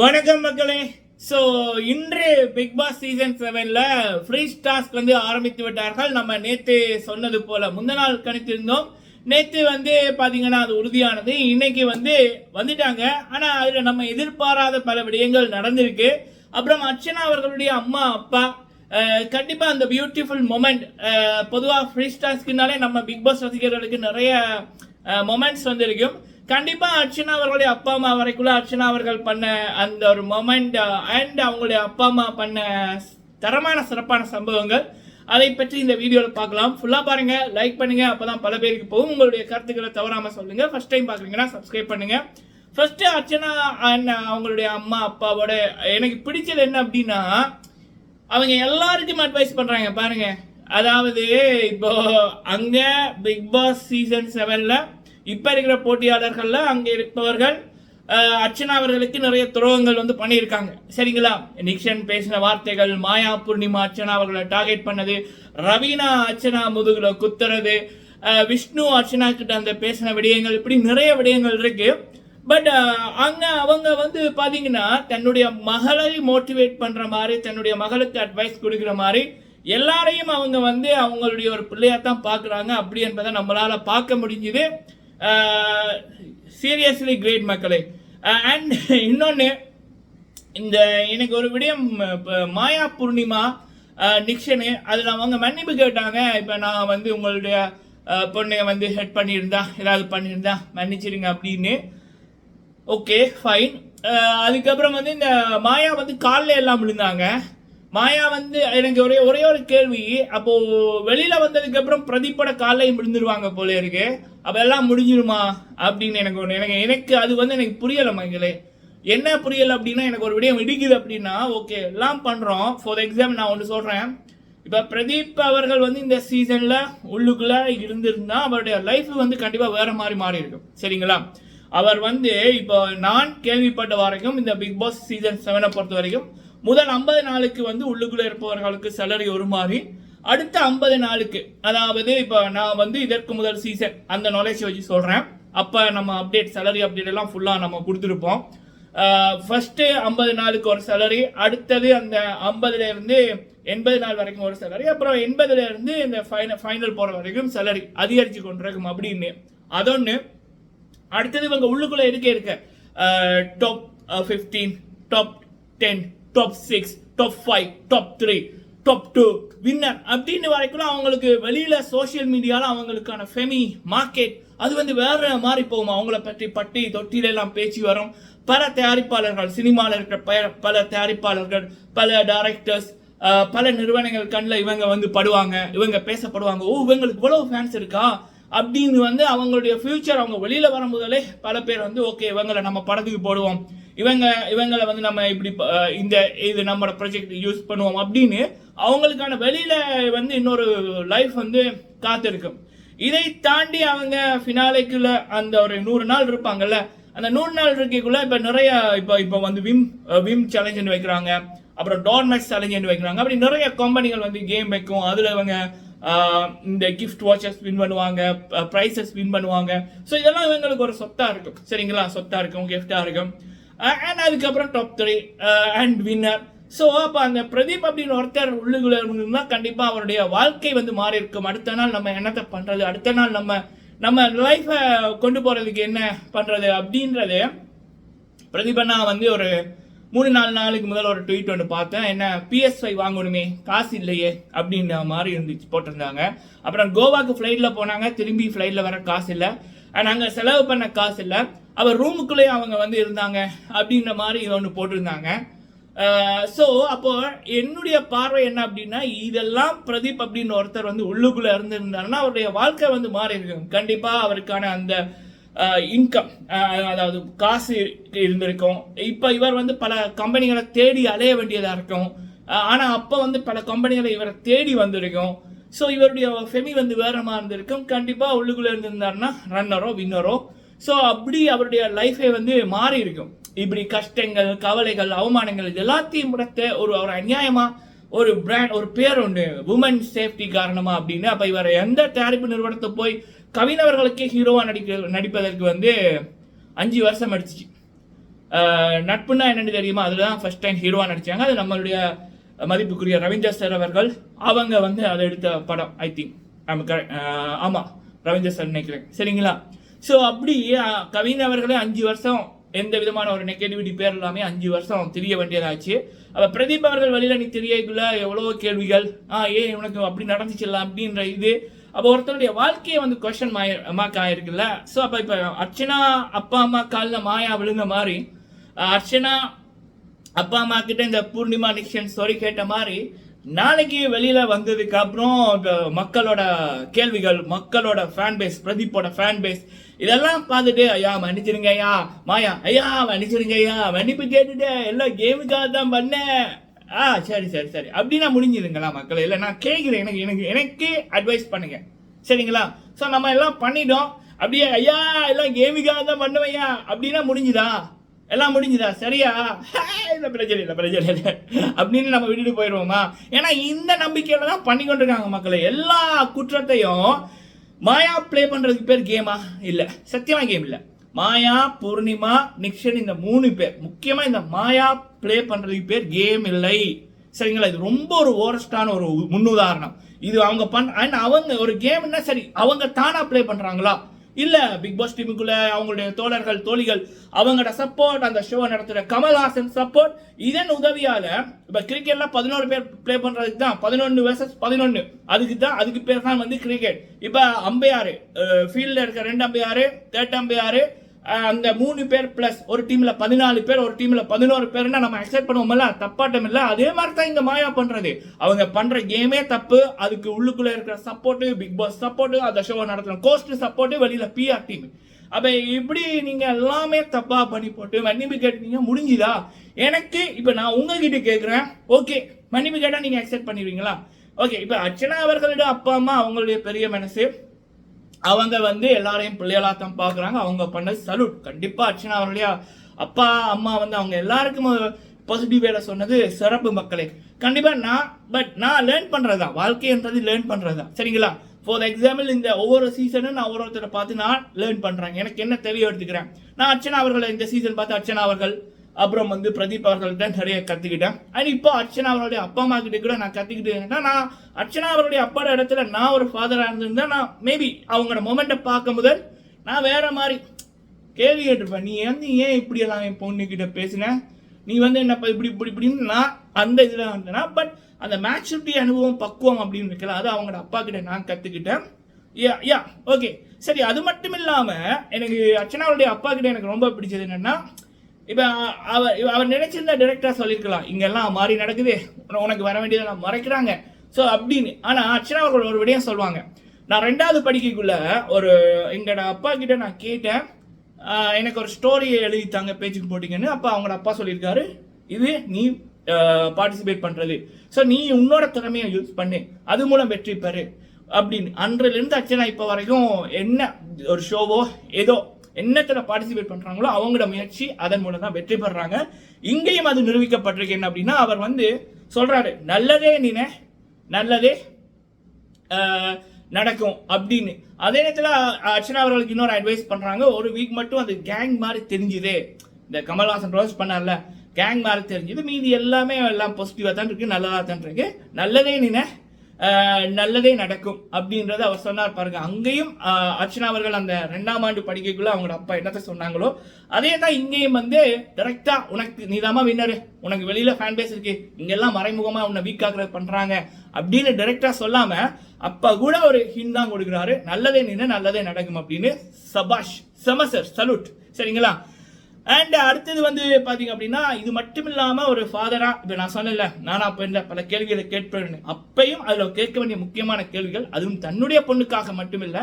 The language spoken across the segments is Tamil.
வணக்கம் மக்களே. ஸோ இன்று பிக் பாஸ் சீசன் செவனில் ஃப்ரீ டாஸ்க் வந்து ஆரம்பித்து விட்டார்கள். நம்ம நேற்று சொன்னது போல் முந்த நாள் கணித்திருந்தோம். நேற்று வந்து பார்த்தீங்கன்னா அது உறுதியானது. இன்னைக்கு வந்து வந்துட்டாங்க. ஆனால் அதில் நம்ம எதிர்பாராத பல விடயங்கள் நடந்திருக்கு. அப்புறம் அர்ச்சனா அவர்களுடைய அம்மா அப்பா கண்டிப்பாக அந்த பியூட்டிஃபுல் மொமெண்ட் பொதுவாக ஃப்ரீ ஸ்டாஸ்க்குனாலே நம்ம பிக் பாஸ் ரசிகர்களுக்கு நிறைய மொமெண்ட்ஸ் வந்திருக்கும். கண்டிப்பாக அர்ச்சனா அவர்களுடைய அப்பா அம்மா வரைக்குள்ள அர்ச்சனா அவர்கள் பண்ண அந்த ஒரு மொமெண்ட் அண்ட் அவங்களுடைய அப்பா அம்மா பண்ண தரமான சிறப்பான சம்பவங்கள். அதை பற்றி இந்த வீடியோவில் பார்க்கலாம். ஃபுல்லாக பாருங்க. லைக் பண்ணுங்க. அப்பதான் பல பேருக்கு போகும். உங்களுடைய கருத்துக்களை தவறாமல் சொல்லுங்க. ஃபர்ஸ்ட் டைம் பார்க்குறீங்கன்னா சப்ஸ்கிரைப் பண்ணுங்க. ஃபர்ஸ்ட்டு அர்ச்சனா அண்ட் அவங்களுடைய அம்மா அப்பாவோட எனக்கு பிடிச்சது என்ன அப்படின்னா அவங்க எல்லாருக்கும் அட்வைஸ் பண்ணுறாங்க பாருங்க. அதாவது இப்போ அங்கே பிக் பாஸ் சீசன் செவனில் இப்போ இருக்கிற போட்டியாளர்களில் அங்கே இருப்பவர்கள் அர்ச்சனா அவர்களுக்கு நிறைய துரோகங்கள் வந்து பண்ணியிருக்காங்க. சரிங்களா? நிக்ஷன் பேசின வார்த்தைகள் மாயா பூர்ணிமா அர்ச்சனா அவர்களை டார்கெட் பண்ணது ரவீனா அர்ச்சனா முதுகில் குத்துறது விஷ்ணு அர்ச்சனா கிட்ட அந்த பேசின விடயங்கள் இப்படி நிறைய விடயங்கள் இருக்கு. பட் அங்கே அவங்க வந்து பார்த்தீங்கன்னா தன்னுடைய மகளை மோட்டிவேட் பண்ணுற மாதிரி தன்னுடைய மகளுக்கு அட்வைஸ் கொடுக்குற மாதிரி எல்லாரையும் அவங்க வந்து அவங்களுடைய ஒரு பிள்ளையாக தான் பார்க்குறாங்க. அப்படி என்பதை நம்மளால் பார்க்க முடிஞ்சுது. Uh, சீரியஸ்லி கிரேட் மக்களே. Uh, அண்ட் இன்னொன்று இந்த எனக்கு ஒரு விடயம் இப்போ uh, மாயா பூர்ணிமா நிக்ஷனு அதில் அவங்க மன்னிப்பு கேட்டாங்க. இப்போ நான் வந்து உங்களுடைய அஹ், பொண்ணை வந்து ஹெட் பண்ணியிருந்தா ஏதாவது பண்ணியிருந்தா மன்னிச்சிடுங்க அப்படின்னு. ஓகே ஃபைன் அதுக்கப்புறம் வந்து இந்த மாயா வந்து காலில் எல்லாம் விழுந்தாங்க. மாயா வந்து எனக்கு ஒரே ஒரே ஒரு கேள்வி. அப்போது வெளியில் வந்ததுக்கப்புறம் பிரதீப்போட காலையும் விழுந்துருவாங்க போல இருக்குது அப்போ எல்லாம் முடிஞ்சிருமா? அப்படின்னு எனக்கு ஒன்று எனக்கு எனக்கு அது வந்து எனக்கு புரியலை மங்களே என்ன புரியலை அப்படின்னா எனக்கு ஒரு விடயம் இடிக்குது அப்படின்னா ஓகே எல்லாம் பண்ணுறோம் ஃபார் எக்ஸாம்பிள் நான் ஒன்று சொல்கிறேன் இப்போ பிரதீப் அவர்கள் வந்து இந்த சீசனில் உள்ளுக்குள்ளே இருந்திருந்தால் அவருடைய லைஃப் வந்து கண்டிப்பாக வேறு மாதிரி மாறி இருக்கும் சரிங்களா? அவர் வந்து இப்போ நான் கேள்விப்பட்ட வரைக்கும் இந்த பிக் பாஸ் சீசன் செவனை பொறுத்த வரைக்கும் முதல் ஐம்பது நாளுக்கு வந்து உள்ளுக்குள்ளே இருப்பவர்களுக்கு சேலரி ஒரு மாதிரி அடுத்த ஐம்பது நாளுக்கு அதாவது இப்போ நான் வந்து இதற்கு முதல் சீசன் அந்த நாலேஜ் வச்சு சொல்கிறேன் அப்போ நம்ம அப்டேட் சேலரி அப்டேட் எல்லாம் ஃபுல்லாக நம்ம கொடுத்துருப்போம். ஃபஸ்ட்டு ஐம்பது நாளுக்கு ஒரு சேலரி அடுத்தது அந்த ஐம்பதுல இருந்து எண்பது நாள் வரைக்கும் ஒரு சேலரி அப்புறம் எண்பதுலேருந்து இந்த ஃபைனல் ஃபைனல் போகிற வரைக்கும் சேலரி அதிகரித்து கொண்டிருக்கும் அப்படின்னு. அதொன்று அடுத்தது இவங்க உள்ளுக்குள்ளே இருக்க? இருக்க top fifteen top ten top six top five top three top two winner அப்படின்னு வரைக்கும் அவங்களுக்கு வெளியில் சோஷியல் மீடியாவில் அவங்களுக்கான ஃபெமி மார்க்கெட் அது வந்து வேற மாதிரி போகும். அவங்கள பற்றி பட்டி தொட்டிலெல்லாம் பேச்சு வரும். பல தயாரிப்பாளர்கள் சினிமாவில் இருக்கிற பல- பல தயாரிப்பாளர்கள் பல டைரக்டர்ஸ் பல நிறுவனங்கள் கண்ணில் இவங்க வந்து படுவாங்க. இவங்க பேசப்படுவாங்க. ஓ இவங்களுக்கு இவ்வளோ ஃபேன்ஸ் இருக்கா? அப்படின்னு வந்து அவங்களுடைய ஃபியூச்சர் அவங்க வெளியில் வரும் முதலே பல பேர் வந்து ஓகே இவங்களை நம்ம படத்துக்கு போடுவோம். இவங்க இவங்களை வந்து நம்ம இப்படி இந்த இது நம்மளோட ப்ரொஜெக்ட் யூஸ் பண்ணுவோம் அப்படின்னு அவங்களுக்கான வெளியில் வந்து இன்னொரு லைஃப் வந்து காத்திருக்கும் இதை தாண்டி அவங்க ஃபினாலைக்குள்ள அந்த ஒரு நூறு நாள் இருப்பாங்கல்ல அந்த நூறு நாள் இருக்கைக்குள்ள இப்போ நிறைய இப்போ இப்போ வந்து விம் விம் சேலஞ்சுன்னு வைக்கிறாங்க. அப்புறம் டோர்மேக்ஸ் சேலஞ்சுன்னு வைக்கிறாங்க. அப்படி நிறைய கம்பெனிகள் வந்து கேம் வைக்கும். அதில் இவங்க இந்த கிஃப்ட் வாட்சஸ் வின் பண்ணுவாங்க ப்ரைஸஸ் வின் பண்ணுவாங்க. ஸோ இதெல்லாம் இவங்களுக்கு ஒரு சொத்தாக இருக்கும். சரிங்களா? சொத்தாக இருக்கும் கிஃப்டாக இருக்கும். அண்ட் அதுக்கப்புறம் top three and winner so அப்போ அந்த பிரதீப் அப்படின்னு ஒருத்தர் உள்ளுக்குள்ள இருந்தா கண்டிப்பாக அவருடைய வாழ்க்கை வந்து மாறி இருக்கும். அடுத்த நாள் நம்ம என்னத்தை பண்ணுறது அடுத்த நாள் நம்ம நம்ம லைஃபை கொண்டு போகிறதுக்கு என்ன பண்ணுறது அப்படின்றது பிரதீபண்ணா வந்து ஒரு மூணு நாலு நாளுக்கு முதல் ஒரு ட்வீட் ஒன்று பார்த்தேன். என்ன பிஎஸ்ஐ வாங்கணுமே காசு இல்லையே அப்படின்ற மாதிரி இருந்துச்சு போட்டிருந்தாங்க. அப்புறம் கோவாக்கு ஃப்ளைட்டில் போனாங்க திரும்பி ஃப்ளைட்டில் வர காசு இல்லை. அண்ட் அங்கே செலவு பண்ண காசு இல்லை. அவர் ரூமுக்குள்ளேயே அவங்க வந்து இருந்தாங்க அப்படின்ற மாதிரி ஒன்று போட்டிருந்தாங்க. ஸோ அப்போ என்னுடைய பார்வை என்ன அப்படின்னா இதெல்லாம் பிரதீப் அப்படின்னு ஒருத்தர் வந்து உள்ளுக்குள்ளே இருந்திருந்தாருன்னா அவருடைய வாழ்க்கை வந்து மாறி இருக்கும் அவருக்கான அந்த இன்கம் அதாவது காசு இருந்திருக்கும். இப்போ இவர் வந்து பல கம்பெனிகளை தேடி அலைய வேண்டியதாக இருக்கும். ஆனால் அப்போ வந்து பல கம்பெனிகளை இவரை தேடி வந்திருக்கும். ஸோ இவருடைய ஃபெமி வந்து வேற மாதிரி இருந்திருக்கும். கண்டிப்பாக உள்ளுக்குள்ளே இருந்திருந்தாருன்னா ரன்னரோ வின்னரோ ஸோ அப்படி அவருடைய லைஃபே வந்து மாறி இருக்கும். இப்படி கஷ்டங்கள் கவலைகள் அவமானங்கள் இது எல்லாத்தையும் முடத்த ஒரு ஒரு அநியாயமாக ஒரு பிராண்ட் ஒரு பேர் உண்டு. உமன் சேஃப்டி காரணமாக அப்படின்னு. அப்போ இவர் எந்த தயாரிப்பு நிறுவனத்தை போய் கவினவர்களுக்கே ஹீரோவாக நடிக்க நடிப்பதற்கு வந்து அஞ்சு வருஷம் அடிச்சிச்சு. நட்புன்னா என்னென்னு தெரியுமா? அதில் தான் ஃபர்ஸ்ட் டைம் ஹீரோவாக நடித்தாங்க அது நம்மளுடைய மதிப்புக்குரிய ரவீந்தர் சார் அவர்கள். அவங்க வந்து அதை எடுத்த படம் ஐ திங்க் ஆமாம் ரவீந்தர் சார் நினைக்கிறேன். சரிங்களா? ஸோ அப்படி அஹ், கவின் அவர்களே அஞ்சு வருஷம் எந்த விதமான ஒரு நெகட்டிவிட்டி பேர் இல்லாமல் அஞ்சு வருஷம் தெரிய வேண்டியதாச்சு. அப்போ பிரதீப் அவர்கள் வழியில் நீ தெரியக்குள்ள எவ்வளோ கேள்விகள். ஆ ஏன் உனக்கு அப்படி நடந்துச்சுல்ல அப்படின்ற இது. அப்போ ஒருத்தருடைய வாழ்க்கையை வந்து கொஷன் மார்க் ஆயிருக்குல்ல. ஸோ அப்போ இப்போ அர்ச்சனா அப்பா அம்மா காலில் மாயா விழுந்த மாதிரி அர்ச்சனா அப்பா அம்மா கிட்ட இந்த பூர்ணிமா நிக்ஷன் ஸ்டோரி கேட்ட மாதிரி நாளைக்கு வெளியில வந்ததுக்கு அப்புறம் மக்களோட கேள்விகள் மக்களோட ஃபேன் பேஸ் பிரதீப்போட ஃபேன் பேஸ் இதெல்லாம் பார்த்துட்டு ஐயா மன்னிச்சிருங்க ஐயா மாயா ஐயா மன்னிச்சிருங்க ஐயா மன்னிப்பு கேட்டுட்டு எல்லாம் கேமுக்காக தான் பண்ணேன். ஆ சரி சரி சரி. அப்படின்னா முடிஞ்சிருங்களா மக்களை? இல்லை நான் கேட்குறேன் எனக்கு எனக்கு எனக்கே அட்வைஸ் பண்ணுங்க. சரிங்களா? ஸோ நம்ம எல்லாம் பண்ணிட்டோம். அப்படியே ஐயா எல்லாம் கேமுக்காக தான் பண்ணுவையா அப்படின்னா முடிஞ்சுதா? எல்லாம் முடிஞ்சுதா? சரியா? இல்லை பிரச்சனை இல்லை பிரச்சனை இல்லை. அப்படின்னு நம்ம விட்டுட்டு போயிடுவோமா? ஏன்னா இந்த நம்பிக்கையில தான் பண்ணி கொண்டிருக்காங்க மக்களை. எல்லா குற்றத்தையும் மாயா ப்ளே பண்றதுக்கு பேர் கேமா இல்லை. சத்தியமா கேம் இல்லை. மாயா பூர்ணிமா நிக்ஷன் இந்த மூணு பேர். முக்கியமாக இந்த மாயா ப்ளே பண்றதுக்கு பேர் கேம் இல்லை. சரிங்களா? இது ரொம்ப ஒரு ஓரஸ்டான ஒரு முன்னுதாரணம். இது அவங்க பண் அண்ட் அவங்க ஒரு கேம்னா சரி அவங்க தானா ப்ளே பண்றாங்களா? இல்லை பிக் பாஸ் டீமுக்குள்ளே அவங்களுடைய தோழர்கள் தோழிகள் அவங்களோட சப்போர்ட் அந்த ஷோவை நடத்துகிற கமல்ஹாசன் சப்போர்ட் இதன் உதவியால் இப்போ கிரிக்கெட்டில் பதினோரு பேர் ப்ளே பண்ணுறதுக்கு தான் பதினொன்று வர்சஸ் பதினொன்று அதுக்கு தான் அதுக்கு பேர் தான் வந்து கிரிக்கெட் இப்போ அம்பையாறு ஃபீல்டில் இருக்க ரெண்டு அம்பையாறு தேர்ட் அம்பையாறு அந்த மூணு பேர் பிளஸ் ஒரு டீம்ல பதினாலு பேர் ஒரு டீம்ல பதினோரு பேர்னா நம்ம அக்செப்ட் பண்ணுவோம்ல தப்பாட்டம் இல்லை. அதே மாதிரி தான் இங்க மாயா பண்றது. அவங்க பண்ற கேமே தப்பு. அதுக்கு உள்ளுக்குள்ள இருக்கிற சப்போர்ட்டு பிக் பாஸ் சப்போர்ட்டு அந்த ஷோவை நடத்தணும். கோஸ்ட் சப்போர்ட்டு வெளியில பிஆர் டீம் அப்போ இப்படி நீங்கள் எல்லாமே தப்பாக பண்ணி போட்டு மன்னிப்பு கேட்டீங்க முடிஞ்சுதா? எனக்கு இப்போ நான் உங்ககிட்ட கேட்குறேன் ஓகே மன்னிப்பு கேட்டால் நீங்கள் அக்செப்ட் பண்ணிடுவீங்களா? ஓகே இப்போ அர்ச்சனா அவர்களிடம் அப்பா அம்மா அவங்களுடைய பெரிய மனசு. அவங்க வந்து எல்லாரையும் பிள்ளைகளா தான் பார்க்குறாங்க. அவங்க பண்ண சல்யூட் கண்டிப்பாக அர்ச்சனா அவருடைய அப்பா அம்மா வந்து அவங்க எல்லாருக்கும் பாசிட்டிவ் வேலை சொன்னது சிறப்பு மக்களே. கண்டிப்பாக நான் பட் நான் லேர்ன் பண்ணுறது தான் வாழ்க்கைன்றது லேர்ன் பண்ணுறது தான் சரிங்களா ஃபார் எக்ஸாம்பிள் இந்த ஒவ்வொரு சீசனும் நான் ஒவ்வொருத்தரை பார்த்து நான் லேர்ன் பண்ணுறேன் எனக்கு என்ன தேவையோ எடுத்துக்கிறேன். நான் அர்ச்சனா அவர்களை இந்த சீசன் பார்த்து அர்ச்சனா அவர்கள் அப்புறம் வந்து பிரதீப் அவர்கள்ட்ட நிறைய கற்றுக்கிட்டேன் அண்ட் இப்போ அர்ச்சனா அவருடைய அப்பா அம்மா கிட்ட கூட நான் கற்றுக்கிட்டு என்னன்னா நான் அர்ச்சனா அவருடைய அப்பாட இடத்துல நான் ஒரு ஃபாதராக இருந்திருந்தேன் நான் மேபி அவங்களோட மொமெண்ட்டை பார்க்கும் முதல் நான் வேற மாதிரி கேள்வி கேட்டிருப்பேன் நீ வந்து ஏன் இப்படி எல்லாம் என் பொண்ணுக்கிட்ட பேசினேன் நீ வந்து என்ன இப்படி இப்படி இப்படின்னு நான் அந்த இதில் வந்தேன்னா பட் அந்த மேச்சுரிட்டி அனுபவம் பக்குவம் அப்படின்னு இருக்கல அது அவங்களோட அப்பா கிட்ட நான் கற்றுக்கிட்டேன் யா யா ஓகே சரி அது மட்டும் இல்லாமல் எனக்கு அர்ச்சனாவுடைய அப்பா கிட்ட எனக்கு ரொம்ப பிடிச்சது என்னென்னா இப்போ அவர் அவர் நினைச்சிருந்தா டேரெக்டாக சொல்லியிருக்கலாம் இங்கெல்லாம் மாறி நடக்குது. உனக்கு வர வேண்டியதெல்லாம் மறைக்கிறாங்க. ஸோ அப்படின்னு. ஆனால் அர்ச்சனா அவர்கள் ஒரு விடையும் சொல்லுவாங்க. நான் ரெண்டாவது படிக்கைக்குள்ள ஒரு எங்களோட அப்பா கிட்ட நான் கேட்டேன். எனக்கு ஒரு ஸ்டோரியை எழுதித்தாங்க பேச்சுக்கு போட்டிங்கன்னு. அப்போ அவங்களோட அப்பா சொல்லியிருக்காரு இது நீ பார்ட்டிசிபேட் பண்ணுறது ஸோ நீ உன்னோட திறமையை யூஸ் பண்ணு. அது மூலம் வெற்றி பெறு. அப்படின்னு. அன்றிலிருந்து அர்ச்சனா இப்போ வரைக்கும் என்ன ஒரு ஷோவோ ஏதோ என்னத்தில் பார்ட்டிசிபேட் பண்ணுறாங்களோ அவங்களோட முயற்சி அதன் மூலம் தான் வெற்றி பெறாங்க. இங்கேயும் அது நிரூபிக்கப்பட்டிருக்கு என்ன அப்படின்னா அவர் வந்து சொல்கிறாரு நல்லதே நினை நல்லதே நடக்கும் அப்படின்னு. அதே நேரத்தில் அர்ச்சனா அவர்களுக்கு இன்னொரு அட்வைஸ் பண்ணுறாங்க ஒரு வீக் மட்டும் அது கேங் மாதிரி தெரிஞ்சுது. இந்த கமல்ஹாசன் ரோஸ் பண்ணார்ல கேங் மாதிரி தெரிஞ்சுது மீதி எல்லாமே எல்லாம் பாசிட்டிவாக தான் இருக்கு நல்லதாக தான் இருக்கு. நல்லதே நினை நல்லதே நடக்கும் அப்படின்றத அவர் சொன்னார் பாருங்க. அங்கேயும் அர்ச்சனா அவர்கள் அந்த ரெண்டாம் ஆண்டு படிக்கைக்குள்ள அவங்களோட அப்பா என்னத்த சொன்னாங்களோ அதே தான் இங்கேயும் வந்து டைரக்டா உனக்கு நீதாம்மா வின்னரு உனக்கு வெளியில ஃபேன் பேஸ் இருக்கு. இங்கெல்லாம் மறைமுகமா உன்னை வீக் ஆக்குறது பண்றாங்க. அப்படின்னு டைரக்டா சொல்லாம அப்பா கூட ஒரு ஹிண்ட் தான் கொடுக்குறாரு. நல்லதே நின்று நல்லதே நடக்கும் அப்படின்னு சபாஷ் செம சலூட் சல்யூட் சரிங்களா? அண்ட் அடுத்தது வந்து பாத்தீங்க அப்படின்னா இது மட்டும் இல்லாம ஒரு ஃபாதரா இப்ப நான் சொல்லல நானா அப்போ இல்ல பல கேள்விகளை கேட்பேன். அப்பையும் அதுல கேட்க வேண்டிய முக்கியமான கேள்விகள் அதுவும் தன்னுடைய பொண்ணுக்காக மட்டுமில்ல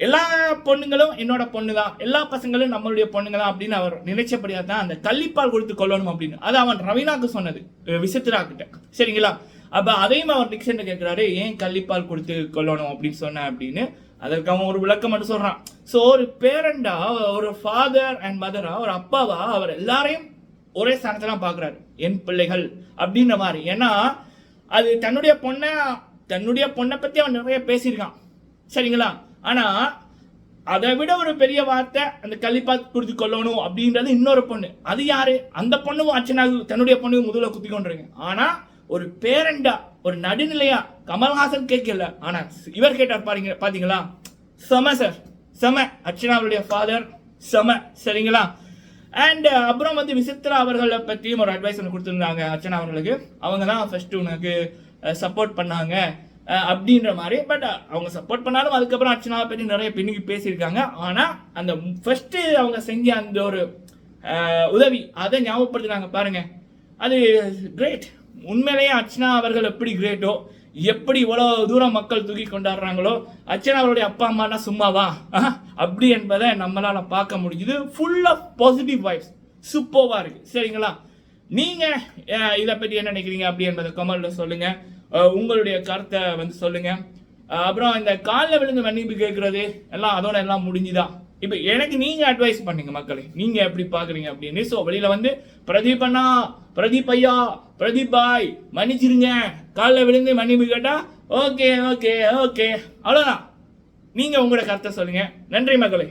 எல்லா பொண்ணுங்களும் என்னோட பொண்ணு தான் எல்லா பசங்களும் நம்மளுடைய பொண்ணுங்க தான் அப்படின்னு அவர் நினைச்சபடியா தான் அந்த தள்ளிப்பால் கொடுத்து கொள்ளணும் அப்படின்னு. அது அவன் ரவீனாக்கு சொன்னது விசித்திரா கிட்ட. சரிங்களா? அப்ப அதையும் அவர் டிக்ஷன் கேட்கிறாரு ஏன் கள்ளிப்பால் கொடுத்து கொள்ளணும்? அப்படின்னு சொன்ன அப்படின்னு. அதற்கு அவன் ஒரு விளக்கம் மட்டும் சொல்றான். ஸோ ஒரு பேரண்டா ஒரு ஃபாதர் அண்ட் மதரா ஒரு அப்பாவா அவர் எல்லாரையும் ஒரே ஸ்தானத்தில் பார்க்குறாரு. என் பிள்ளைகள் அப்படின்ற மாதிரி. ஏன்னா அது தன்னுடைய பொண்ணை தன்னுடைய பொண்ணை பற்றி அவன் நிறைய பேசியிருக்கான். சரிங்களா? ஆனால் அதை விட ஒரு பெரிய வார்த்தை அந்த கள்ளிப்பா குடிச்சு கொள்ளணும் அப்படின்றது இன்னொரு பொண்ணு. அது யாரு? அந்த பொண்ணும் அச்சனாக தன்னுடைய பொண்ணுக்கு முதல்ல குத்தி ஆனால் ஒரு பேரண்டா ஒரு நடுநிலையா கமல்ஹாசன் கேட்கல. ஆனா இவர் கேட்டார் பாருங்க பாத்தீங்களா? செம சார் செம. அர்ச்சனாவுடைய ஃபாதர் செம. சரிங்களா? அண்ட் uh, அப்புறம் வந்து விசித்ரா அவர்களை பற்றியும் ஒரு அட்வைஸ் ஒன்று கொடுத்துருந்தாங்க அர்ச்சனா அவர்களுக்கு. அவங்க தான் ஃபர்ஸ்ட் உனக்கு uh, சப்போர்ட் பண்ணாங்க uh, அப்படின்ற மாதிரி. பட் அவங்க சப்போர்ட் பண்ணாலும் அதுக்கப்புறம் அர்ச்சனாவை பற்றி நிறைய பின்னுக்கு பேசியிருக்காங்க. ஆனால் அந்த ஃபர்ஸ்ட் அவங்க செஞ்ச அந்த ஒரு உதவி அதை ஞாபகப்படுத்தினாங்க பாருங்க. அது கிரேட் உண்மையிலேயே அர்ச்சனா அவர்கள் எப்படி கிரேட்டோ எப்படி இவ்வளோ தூரம் மக்கள் தூக்கி கொண்டாடுறாங்களோ? அர்ச்சனா அவருடைய அப்பா அம்மானா சும்மாவா? அப்படி என்பதை நம்மளால் பார்க்க முடிஞ்சுது ஃபுல் ஆஃப் பாசிட்டிவ் வைப்ஸ் சூப்பர்வாக இருக்குது சரிங்களா? நீங்கள் இதை பற்றி என்ன நினைக்கிறீங்க அப்படி என்பதை கமலில் சொல்லுங்கள் உங்களுடைய கருத்தை வந்து சொல்லுங்கள் அப்புறம் இந்த காலில் விழுந்து மன்னிப்பு கேட்குறது எல்லாம் அதோட எல்லாம் முடிஞ்சுதா? இப்போ எனக்கு நீங்கள் அட்வைஸ் பண்ணுங்க மக்களை. நீங்கள் எப்படி பார்க்குறீங்க அப்படின்னு. ஸோ வெளியில் வந்து பிரதீபன்னா பிரதீப் ஐயா பிரதீப் பாய் மன்னிச்சிருங்க. காலில் விழுந்து மன்னிப்பு கேட்டா ஓகே ஓகே ஓகே. அவ்வளோதான் நீங்கள் உங்களோட கருத்தை சொல்லுங்கள் நன்றி மகளே.